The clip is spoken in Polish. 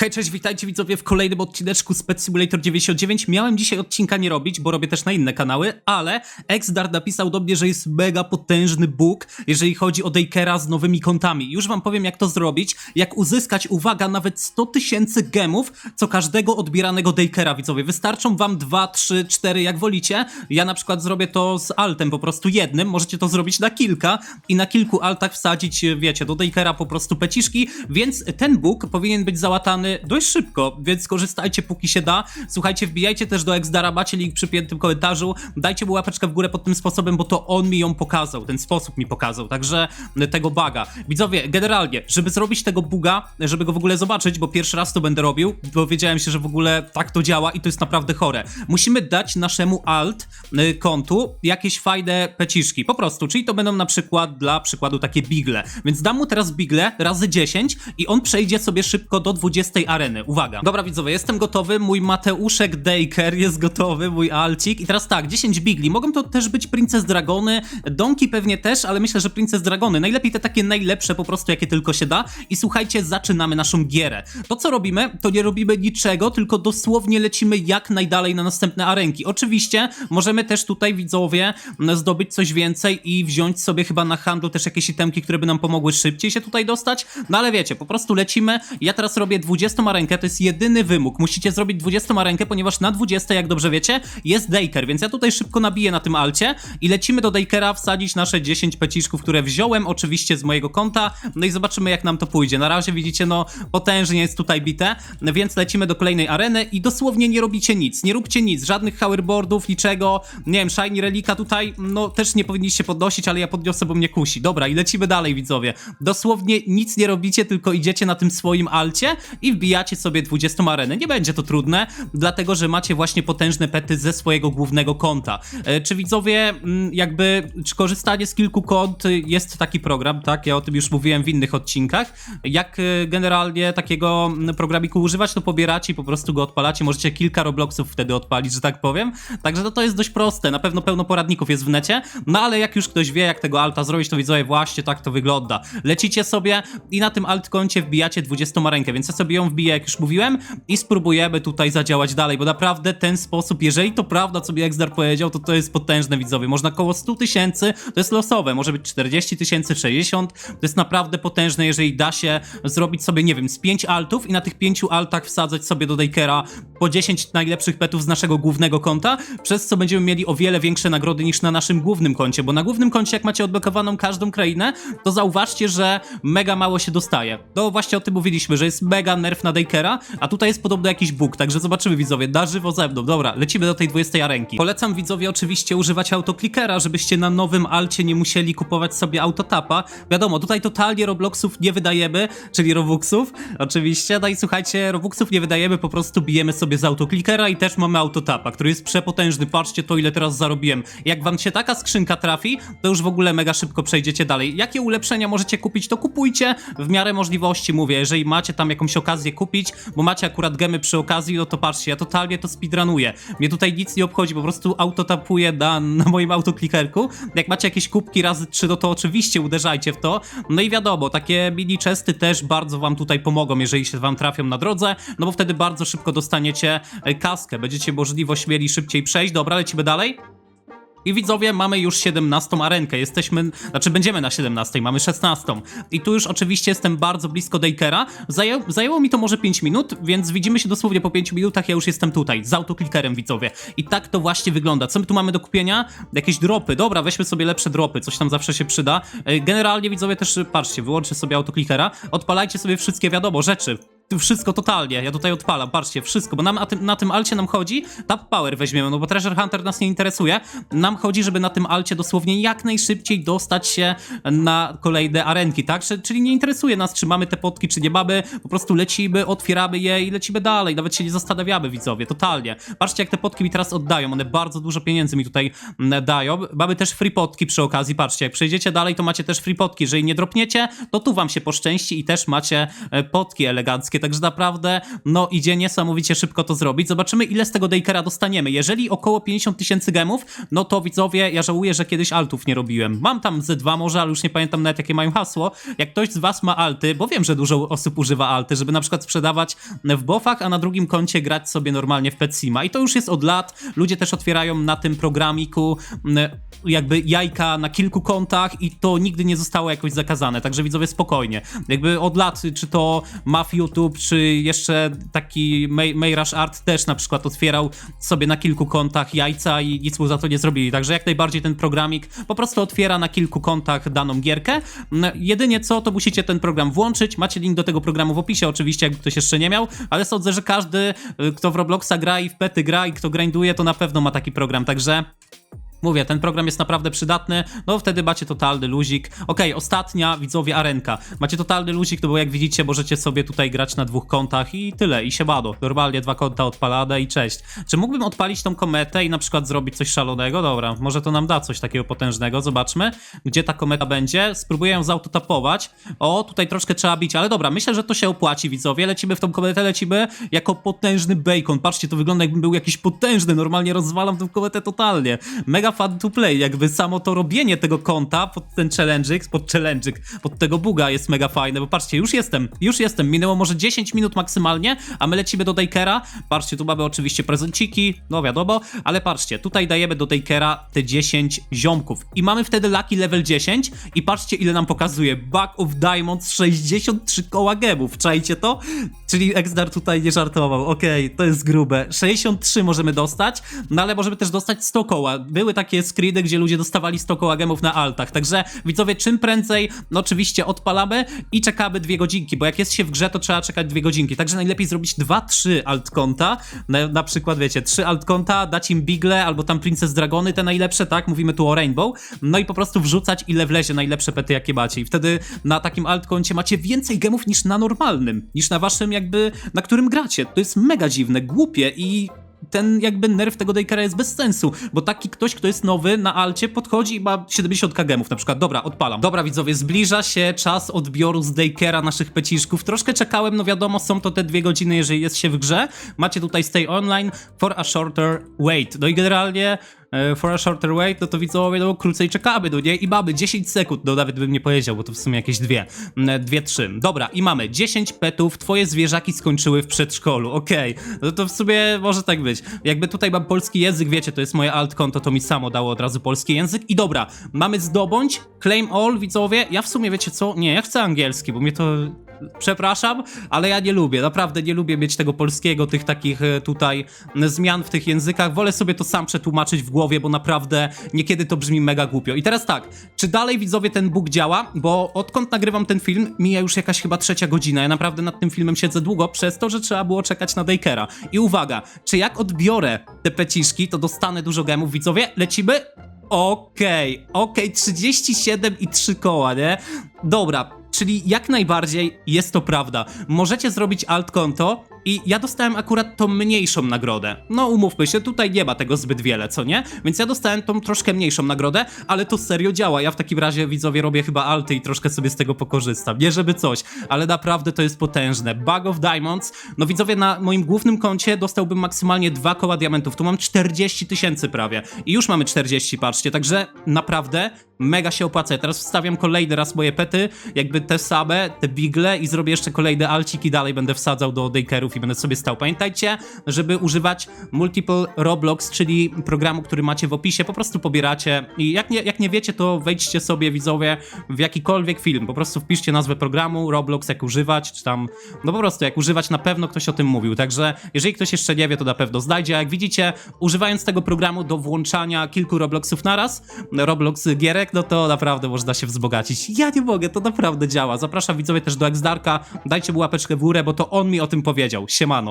Hej, cześć, witajcie widzowie w kolejnym odcineczku z Pet Simulator 99. Miałem dzisiaj odcinka nie robić, bo robię też na inne kanały, ale Xdart napisał do mnie, że jest mega potężny bóg, jeżeli chodzi o Dakera z nowymi kontami. Już wam powiem, jak to zrobić, jak uzyskać, uwaga, nawet 100 tysięcy gemów co każdego odbieranego Dakera, widzowie. Wystarczą wam 2, 3, 4, jak wolicie. Ja na przykład zrobię to z altem, po prostu jednym. Możecie to zrobić na kilka i na kilku altach wsadzić, wiecie, do Dakera po prostu peciszki, więc ten bóg powinien być załatany dość szybko, więc korzystajcie póki się da. Słuchajcie, wbijajcie też do Xdara, macie link w przypiętym komentarzu. Dajcie mu łapeczkę w górę pod tym sposobem, bo to on mi ją pokazał, ten sposób mi pokazał, także tego baga. Widzowie, generalnie, żeby zrobić tego buga, żeby go w ogóle zobaczyć, bo pierwszy raz to będę robił, dowiedziałem się, że w ogóle tak to działa i to jest naprawdę chore. Musimy dać naszemu alt y, kontu jakieś fajne peciszki, po prostu, czyli to będą na przykład dla przykładu takie bigle. Więc dam mu teraz bigle razy 10 i on przejdzie sobie szybko do 20 areny. Uwaga. Dobra widzowie, jestem gotowy, mój Mateuszek Daker jest gotowy, mój alcik. I teraz tak, 10 bigli. Mogą to też być Princess Dragony, Donki pewnie też, ale myślę, że Princess Dragony. Najlepiej te takie najlepsze po prostu, jakie tylko się da. I słuchajcie, zaczynamy naszą gierę. To co robimy, to nie robimy niczego, tylko dosłownie lecimy jak najdalej na następne arenki. Oczywiście możemy też tutaj widzowie zdobyć coś więcej i wziąć sobie chyba na handlu też jakieś itemki, które by nam pomogły szybciej się tutaj dostać. No ale wiecie, po prostu lecimy. Ja teraz robię 20 arenkę, to jest jedyny wymóg. Musicie zrobić 20 arenkę, ponieważ na 20, jak dobrze wiecie, jest Daker, więc ja tutaj szybko nabiję na tym alcie i lecimy do Dakera wsadzić nasze 10 peciszków, które wziąłem oczywiście z mojego konta, no i zobaczymy jak nam to pójdzie. Na razie widzicie, no potężnie jest tutaj bite, więc lecimy do kolejnej areny i dosłownie nie robicie nic, nie róbcie nic, żadnych hoverboardów, niczego, nie wiem, shiny relika tutaj, no też nie powinniście podnosić, ale ja podniosę, bo mnie kusi. Dobra, i lecimy dalej, widzowie. Dosłownie nic nie robicie, tylko idziecie na tym swoim alcie i wbijacie sobie 20 arenę. Nie będzie to trudne, dlatego że macie właśnie potężne pety ze swojego głównego konta. E, Czy widzowie, mm, jakby, czy korzystanie z kilku kont jest taki program, tak? Ja o tym już mówiłem w innych odcinkach. Jak y, generalnie takiego mm, programiku używać, to pobieracie i po prostu go odpalacie. Możecie kilka Robloxów wtedy odpalić, że tak powiem. Także to, to jest dość proste. Na pewno pełno poradników jest w necie, no ale jak już ktoś wie, jak tego alta zrobić, to widzowie, właśnie tak to wygląda. Lecicie sobie i na tym alt koncie wbijacie 20 rękę, więc ja sobie ją wbiję, jak już mówiłem, i spróbujemy tutaj zadziałać dalej, bo naprawdę ten sposób, jeżeli to prawda, co mi Exdar powiedział, to to jest potężne, widzowie. Można około 100 tysięcy, to jest losowe, może być 40 tysięcy, 60, to jest naprawdę potężne, jeżeli da się zrobić sobie, nie wiem, z 5 altów i na tych 5 altach wsadzać sobie do Dakera po 10 najlepszych petów z naszego głównego konta, przez co będziemy mieli o wiele większe nagrody niż na naszym głównym koncie, bo na głównym koncie, jak macie odblokowaną każdą krainę, to zauważcie, że mega mało się dostaje. No właśnie o tym mówiliśmy, że jest mega nerf na Dakera, a tutaj jest podobno jakiś bóg, także zobaczymy widzowie, na żywo ze mną. Dobra, lecimy do tej 20 arenki. Polecam widzowie oczywiście używać autoklikera, żebyście na nowym alcie nie musieli kupować sobie autotapa. Wiadomo, tutaj totalnie Robloxów nie wydajemy, czyli Robuxów, oczywiście. No i słuchajcie, Robuxów nie wydajemy, po prostu bijemy sobie z autoklikera i też mamy autotapa, który jest przepotężny. Patrzcie to, ile teraz zarobiłem. Jak wam się taka skrzynka trafi, to już w ogóle mega szybko przejdziecie dalej. Jakie ulepszenia możecie kupić, to kupujcie w miarę możliwości, mówię. Jeżeli macie tam jakąś okazję kupić, bo macie akurat gemy przy okazji, no to patrzcie, ja totalnie to speedrunuję. Mnie tutaj nic nie obchodzi, po prostu autotapuję na, na moim autoklikerku. Jak macie jakieś kubki razy trzy, no to oczywiście uderzajcie w to. No i wiadomo, takie mini chesty też bardzo wam tutaj pomogą, jeżeli się wam trafią na drodze, no bo wtedy bardzo szybko dostaniecie e, kaskę, będziecie możliwość mieli szybciej przejść. Dobra, lecimy dalej. I widzowie, mamy już 17 arenkę. Jesteśmy, znaczy będziemy na 17, mamy 16. I tu już oczywiście jestem bardzo blisko Dakera. Zaję, zajęło mi to może 5 minut, więc widzimy się dosłownie po 5 minutach. Ja już jestem tutaj, z autoklikerem, widzowie. I tak to właśnie wygląda. Co my tu mamy do kupienia? Jakieś dropy. Dobra, weźmy sobie lepsze dropy, coś tam zawsze się przyda. E, Generalnie, widzowie, też patrzcie, wyłączę sobie autoklikera. Odpalajcie sobie wszystkie, wiadomo, rzeczy wszystko totalnie. Ja tutaj odpalam, patrzcie, wszystko, bo nam na tym, na tym alcie nam chodzi, tap power weźmiemy, no bo Treasure Hunter nas nie interesuje. Nam chodzi, żeby na tym alcie dosłownie jak najszybciej dostać się na kolejne arenki, tak? Czy- Czyli nie interesuje nas, czy mamy te potki, czy nie mamy, po prostu lecimy, otwieramy je i lecimy dalej, nawet się nie zastanawiamy, widzowie, totalnie. Patrzcie, jak te potki mi teraz oddają, one bardzo dużo pieniędzy mi tutaj dają. Mamy też free potki przy okazji, patrzcie, jak przejdziecie dalej, to macie też free potki, jeżeli nie dropniecie, to tu wam się poszczęści i też macie e, potki eleganckie także naprawdę, no idzie niesamowicie szybko to zrobić. Zobaczymy, ile z tego Daycare'a dostaniemy. Jeżeli około 50 tysięcy gemów, no to widzowie, ja żałuję, że kiedyś altów nie robiłem. Mam tam ze dwa może, ale już nie pamiętam nawet jakie mają hasło. Jak ktoś z was ma alty, bo wiem, że dużo osób używa alty, żeby na przykład sprzedawać w bofach, a na drugim koncie grać sobie normalnie w Petsima. I to już jest od lat. Ludzie też otwierają na tym programiku jakby jajka na kilku kontach i to nigdy nie zostało jakoś zakazane. Także widzowie spokojnie. Jakby od lat, czy to Maf YouTube, czy jeszcze taki May, Mayrush Art też na przykład otwierał sobie na kilku kontach jajca i nic mu za to nie zrobili. Także jak najbardziej ten programik po prostu otwiera na kilku kontach daną gierkę. Mm, Jedynie co, to musicie ten program włączyć. Macie link do tego programu w opisie, oczywiście, jakby ktoś jeszcze nie miał, ale sądzę, że każdy, y, kto w Robloxa gra i w pety gra i kto grinduje, to na pewno ma taki program. Także Mówię, ten program jest naprawdę przydatny, no wtedy macie totalny luzik. Okej, ostatnia, widzowie, arenka. Macie totalny luzik, no bo jak widzicie, możecie sobie tutaj grać na dwóch kontach i tyle, i się bado. Normalnie dwa konta odpalane i cześć. Czy mógłbym odpalić tą kometę i na przykład zrobić coś szalonego? Dobra, może to nam da coś takiego potężnego, zobaczmy, gdzie ta kometa będzie. Spróbuję ją zautotapować. O, tutaj troszkę trzeba bić, ale dobra, myślę, że to się opłaci, widzowie. Lecimy w tą kometę, lecimy jako potężny bacon. Patrzcie, to wygląda jakbym był jakiś potężny, normalnie rozwalam tą kometę totalnie. Mega fun to play, jakby samo to robienie tego konta pod ten challenge'ik, pod challenge'ik, pod tego buga jest mega fajne, bo patrzcie, już jestem, już jestem, minęło może 10 minut maksymalnie, a my lecimy do Daycare'a, patrzcie, tu mamy oczywiście prezenciki, no wiadomo, ale patrzcie, tutaj dajemy do Daycare'a te 10 ziomków. I mamy wtedy lucky level 10 i patrzcie ile nam pokazuje, Bug of Diamonds 63 koła gemów, czajcie to? Czyli Exdar tutaj nie żartował, okej, to jest grube, 63 możemy dostać, no ale możemy też dostać 100 koła, były takie screeny, gdzie ludzie dostawali 100 koła gemów na altach, także widzowie, czym prędzej, no oczywiście odpalamy i czekamy dwie godzinki, bo jak jest się w grze, to trzeba czekać dwie godzinki, także najlepiej zrobić 2-3 altkonta, na, na przykład wiecie, 3 altkonta, dać im Bigle albo tam Princess Dragony, te najlepsze, tak, mówimy tu o Rainbow, no i po prostu wrzucać ile wlezie najlepsze pety jakie macie. I wtedy na takim altkoncie macie więcej gemów niż na normalnym, niż na waszym jakby, na którym gracie, to jest mega dziwne, głupie i ten jakby nerw tego Daycare'a jest bez sensu, bo taki ktoś, kto jest nowy na alcie, podchodzi i ma 70 gemów na przykład. Dobra, odpalam. Dobra, widzowie, zbliża się czas odbioru z Daycare'a naszych peciszków. Troszkę czekałem, no wiadomo, są to te dwie godziny, jeżeli jest się w grze. Macie tutaj stay online for a shorter wait. No i generalnie for a shorter wait, no to widzowie, no krócej czekamy, no nie? I mamy 10 sekund, no nawet bym nie powiedział, bo to w sumie jakieś dwie, Mm, dwie, trzy. Dobra, i mamy 10 petów, twoje zwierzaki skończyły w przedszkolu, okej. No to w sumie może tak być. Jakby tutaj mam polski język, wiecie, to jest moje alt konto, to mi samo dało od razu polski język. I dobra, mamy zdobądź, claim all, widzowie. Ja w sumie, wiecie co, nie, ja chcę angielski, bo mnie to przepraszam, ale ja nie lubię, naprawdę nie lubię mieć tego polskiego, tych takich e, tutaj zmian w tych językach. Wolę sobie to sam przetłumaczyć w głowie, bo naprawdę niekiedy to brzmi mega głupio. I teraz tak, czy dalej widzowie ten bóg działa? Bo odkąd nagrywam ten film, mija już jakaś chyba trzecia godzina. Ja naprawdę nad tym filmem siedzę długo, przez to, że trzeba było czekać na Daycare'a. I uwaga, czy jak odbiorę te peciszki, to dostanę dużo gemów, widzowie? Lecimy? Okej, okej, 37 i 3 koła, nie? Dobra, czyli jak najbardziej jest to prawda. Możecie zrobić alt konto i ja dostałem akurat tą mniejszą nagrodę. No umówmy się, tutaj nie ma tego zbyt wiele, co nie? Więc ja dostałem tą troszkę mniejszą nagrodę, ale to serio działa. Ja w takim razie widzowie robię chyba alty i troszkę sobie z tego pokorzystam. Nie żeby coś, ale naprawdę to jest potężne. Bug of Diamonds, no widzowie na moim głównym koncie dostałbym maksymalnie dwa koła diamentów. Tu mam 40 tysięcy prawie i już mamy 40, patrzcie, także naprawdę mega się opłaca. Ja teraz wstawiam kolejny raz moje pety, jakby te same, te bigle i zrobię jeszcze kolejne alciki dalej będę wsadzał do daycare'ów będę sobie stał. Pamiętajcie, żeby używać Multiple Roblox, czyli programu, który macie w opisie, po prostu pobieracie i jak nie, jak nie wiecie, to wejdźcie sobie widzowie w jakikolwiek film, po prostu wpiszcie nazwę programu, Roblox, jak używać, czy tam, no po prostu jak używać, na pewno ktoś o tym mówił, także jeżeli ktoś jeszcze nie wie, to na pewno znajdzie, jak widzicie, używając tego programu do włączania kilku Robloxów naraz, Roblox gierek, no to naprawdę można się wzbogacić. Ja nie mogę, to naprawdę działa. Zapraszam widzowie też do Exdarka, dajcie mu łapeczkę w górę, bo to on mi o tym powiedział. mažiau siemano